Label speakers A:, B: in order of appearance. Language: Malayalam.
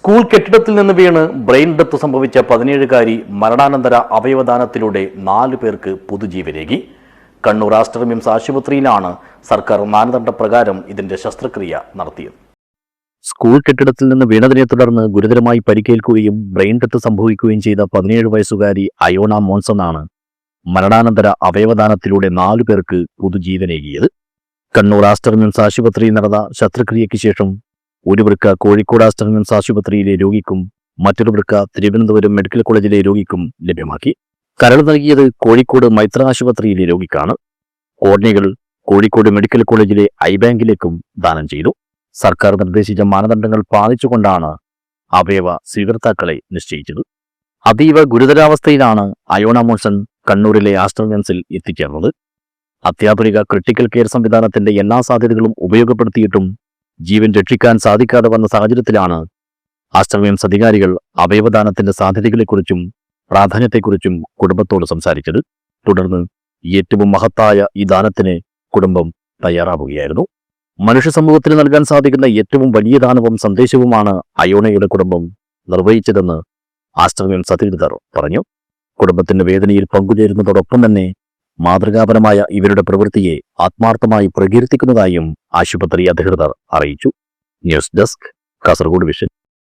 A: സ്കൂൾ കെട്ടിടത്തിൽ നിന്ന് വീണ് ബ്രെയിൻ ഡെത്ത് സംഭവിച്ച പതിനേഴുകാരി മരണാനന്തര അവയവദാനത്തിലൂടെ നാലു പേർക്ക് പുതുജീവനേകി കണ്ണൂർ ആസ്റ്റർ മിംസ് ആശുപത്രിയിലാണ് സർക്കാർ മാനദണ്ഡ പ്രകാരം ഇതിന്റെ ശസ്ത്രക്രിയ നടത്തിയത്. സ്കൂൾ കെട്ടിടത്തിൽ നിന്ന് വീണതിനെ തുടർന്ന് ഗുരുതരമായി പരിക്കേൽക്കുകയും ബ്രെയിൻ ഡെത്ത് സംഭവിക്കുകയും ചെയ്ത പതിനേഴ് വയസ്സുകാരി അയോണ മോൺസണാണ് മരണാനന്തര അവയവദാനത്തിലൂടെ നാലു പേർക്ക് പുതുജീവനേകിയത് കണ്ണൂർ ആസ്റ്റർ മിംസ് ആശുപത്രിയിൽ നടന്ന ശസ്ത്രക്രിയയ്ക്ക് ശേഷം ഒരു വൃക്ക കോഴിക്കോട് ആസ്റ്റർമെൻസ് ആശുപത്രിയിലെ രോഗിക്കും മറ്റൊരു വൃക്ക തിരുവനന്തപുരം മെഡിക്കൽ കോളേജിലെ രോഗിക്കും ലഭ്യമാക്കി. കരൾ നൽകിയത് കോഴിക്കോട് മൈത്ര ആശുപത്രിയിലെ രോഗിക്കാണ്. കോർണികൾ കോഴിക്കോട് മെഡിക്കൽ കോളേജിലെ ഐ ബാങ്കിലേക്കും ദാനം ചെയ്തു. സർക്കാർ നിർദ്ദേശിച്ച മാനദണ്ഡങ്ങൾ പാലിച്ചുകൊണ്ടാണ് അവയവ സ്വീകർത്താക്കളെ നിശ്ചയിച്ചത്. അതീവ ഗുരുതരാവസ്ഥയിലാണ് അയോണ മോൺസൺ കണ്ണൂരിലെ ആസ്റ്റർമെൻസിൽ എത്തിച്ചേർന്നത്. അത്യാധുനിക ക്രിട്ടിക്കൽ കെയർ സംവിധാനത്തിന്റെ എല്ലാ സാധ്യതകളും ഉപയോഗപ്പെടുത്തിയിട്ടും ജീവൻ രക്ഷിക്കാൻ സാധിക്കാതെ വന്ന സാഹചര്യത്തിലാണ് ആശ്രമയംസ് അധികാരികൾ അവയവദാനത്തിന്റെ സാധ്യതകളെക്കുറിച്ചും പ്രാധാന്യത്തെക്കുറിച്ചും കുടുംബത്തോട് സംസാരിച്ചത്. തുടർന്ന് ഏറ്റവും മഹത്തായ ഈ ദാനത്തിന് കുടുംബം തയ്യാറാവുകയായിരുന്നു. മനുഷ്യ സമൂഹത്തിന് നൽകാൻ സാധിക്കുന്ന ഏറ്റവും വലിയ ദാനവും സന്ദേശവുമാണ് അയോണയുടെ കുടുംബം നിർവഹിച്ചതെന്ന് ആശ്രമയംസ് അധികൃതർ പറഞ്ഞു. കുടുംബത്തിന്റെ വേദനയിൽ പങ്കുചേരുന്നതോടൊപ്പം തന്നെ മാതൃകാപരമായ ഇവരുടെ പ്രവൃത്തിയെ ആത്മാർത്ഥമായി പ്രകീർത്തിക്കുന്നതായും ആശുപത്രി അധികൃതർ അറിയിച്ചു. News desk Kasaragod Vision.